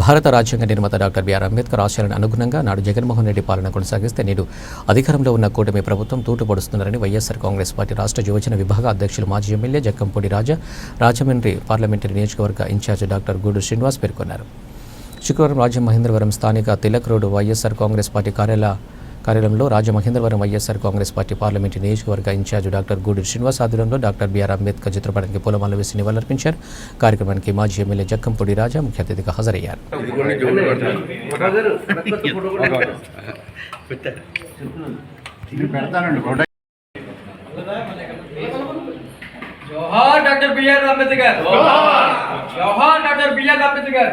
భారత రాజ్యాంగ నిర్మాత డాక్టర్ బిఆర్ అంబేద్కర్ ఆశయాలను అనుగుణంగా నాడు జగన్మోహన్ రెడ్డి పాలన కొనసాగిస్తే నేడు అధికారంలో ఉన్న కూటమి ప్రభుత్వం తూటుపడుస్తున్నారని వైఎస్ఆర్ కాంగ్రెస్ పార్టీ రాష్ట్ర యువజన విభాగ అధ్యక్షులు మాజీ ఎమ్మెల్యే జక్కంపూడి రాజా రాజమండ్రి పార్లమెంటరీ నియోజకవర్గ ఇన్ఛార్జ్ డాక్టర్ గూడు శ్రీనివాస్ పేర్కొన్నారు. శుక్రవారం రాజమహేంద్రవరం స్థానిక Tilak road YSR Congress party కార్యాలయ కార్యాలయంలో Rajamahendravaram YSR Congress party parliament నియోజకవర్గ ఇన్ఛార్జ్ డాక్టర్ గూడి శ్రీనివాస్ ఆధ్వర్యంలో డాక్టర్ బిఆర్ అంబేద్కర్ చిత్రపటానికి పూలమాల వేసి నివాళులర్పించారు. కార్యక్రమానికి మాజీ ఎమ్మెల్యే జక్కంపూడి రాజా ముఖ్య అతిథిగా హాజరయ్యారు. జోహార్ డాక్టర్ బిఆర్ అంబేద్కర్. జోహార్. Doctor B R Ambedkar.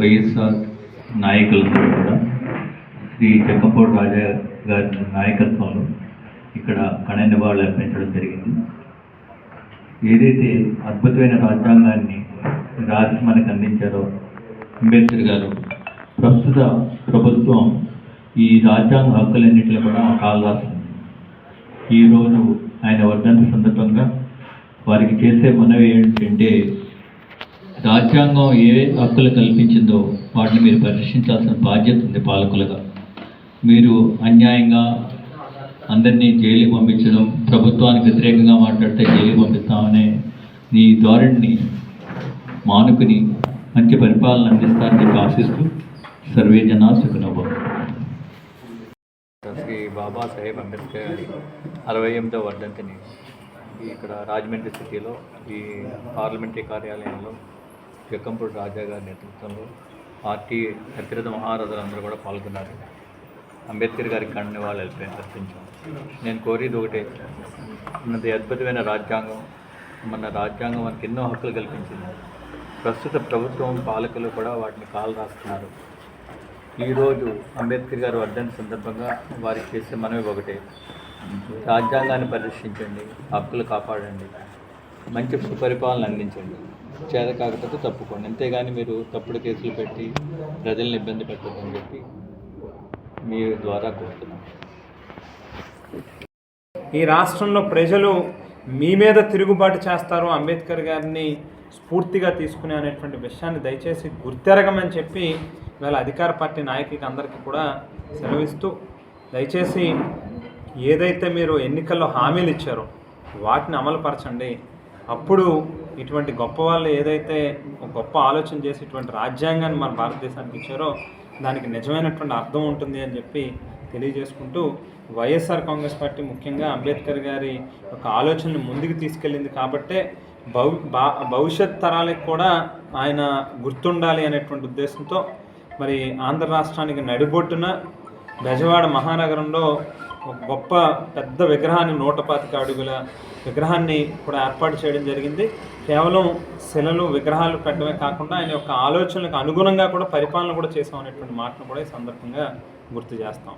YSR నాయకులందరూ కూడా శ్రీ చెక్కంపూడి రాజా గారి నాయకత్వంలో ఇక్కడ కణ నివాళులు అర్పించడం జరిగింది. ఏదైతే అద్భుతమైన రాజ్యాంగాన్ని రాసి మనకు అందించారో అంబేద్కర్ గారు ప్రస్తుత ప్రభుత్వం ఈ రాజ్యాంగ హక్కులన్నింటిలో కూడా కాలు ఈరోజు ఆయన వర్ధంతి సందర్భంగా వారికి చేసే మనవి ఏంటంటే రాజ్యాంగం ఏ హక్కులు కల్పించిందో వాటిని మీరు పరిరక్షించాల్సిన బాధ్యత ఉంది పాలకులుగా. మీరు అన్యాయంగా అందరినీ జైలుకి పంపించడం ప్రభుత్వానికి వ్యతిరేకంగా మాట్లాడితే జైలుకి పంపిస్తామనే నీ ధోరణిని మానుకుని మంచి పరిపాలన అందిస్తారని చెప్పి ఆశిస్తూ సర్వే జనా సుఖనోభవం. శ్రీ బాబాసాహెబ్ అంబేద్కర్ గారి అరవై ఎనిమిదో వర్ధంతిని ఇక్కడ రాజమండ్రి సిటీలో ఈ పార్లమెంటరీ కార్యాలయంలో జక్కంపూడి రాజా గారి నేతృత్వంలో పార్టీ అతిరథ మహారథులందరూ కూడా పాల్గొన్నారు. అంబేద్కర్ గారికి కన్న వాళ్ళు అర్పించాం నేను కోరేది ఒకటే మనది అద్భుతమైన రాజ్యాంగం మన రాజ్యాంగం మనకి ఎన్నో హక్కులు కల్పించింది. ప్రస్తుత ప్రభుత్వం పాలకులు కూడా వాటిని కాలు రాస్తున్నారు. ఈరోజు అంబేద్కర్ గారు వర్ధని సందర్భంగా వారికి చేసే మనవి ఒకటే రాజ్యాంగాన్ని పరిరక్షించండి హక్కులు కాపాడండి మంచి సుపరిపాలన అందించండి. చేత కాకపోతే తప్పుకోండి. అంతేగాని మీరు తప్పుడు కేసులు పెట్టి ప్రజల్ని ఇబ్బంది పెట్టద్దని చెప్పి మీ ద్వారా కోరుతున్నాం. ఈ రాష్ట్రంలో ప్రజలు మీ మీద తిరుగుబాటు చేస్తారు అంబేద్కర్ గారిని స్ఫూర్తిగా తీసుకునే అనేటువంటి విషయాన్ని దయచేసి గుర్తెరగమని చెప్పి ఇవాళ అధికార పార్టీ నాయకులకి అందరికీ కూడా సెలవిస్తూ దయచేసి ఏదైతే మీరు ఎన్నికల్లో హామీలు ఇచ్చారో వాటిని అమలుపరచండి. అప్పుడు ఇటువంటి గొప్ప వాళ్ళు ఏదైతే ఒక గొప్ప ఆలోచన చేసి ఇటువంటి రాజ్యాంగాన్ని మన భారతదేశానికి ఇచ్చారో దానికి నిజమైనటువంటి అర్థం ఉంటుంది అని చెప్పి తెలియజేసుకుంటూ వైఎస్ఆర్ కాంగ్రెస్ పార్టీ ముఖ్యంగా అంబేద్కర్ గారి ఒక ఆలోచనను ముందుకు తీసుకెళ్ళింది కాబట్టే భవి భా- భవిష్యత్ తరాలకు కూడా ఆయన గుర్తుండాలి అనేటువంటి ఉద్దేశంతో మరి ఆంధ్ర రాష్ట్రానికి నడిబొట్టున బెజవాడ మహానగరంలో ఒక గొప్ప పెద్ద విగ్రహాన్ని నూట పాతిక అడుగుల విగ్రహాన్ని కూడా ఏర్పాటు చేయడం జరిగింది. కేవలం శిలలు విగ్రహాలు పెట్టడమే కాకుండా ఆయన యొక్క ఆలోచనలకు అనుగుణంగా కూడా పరిపాలన కూడా చేసాం అనేటువంటి మాటను కూడా ఈ సందర్భంగా గుర్తు చేస్తా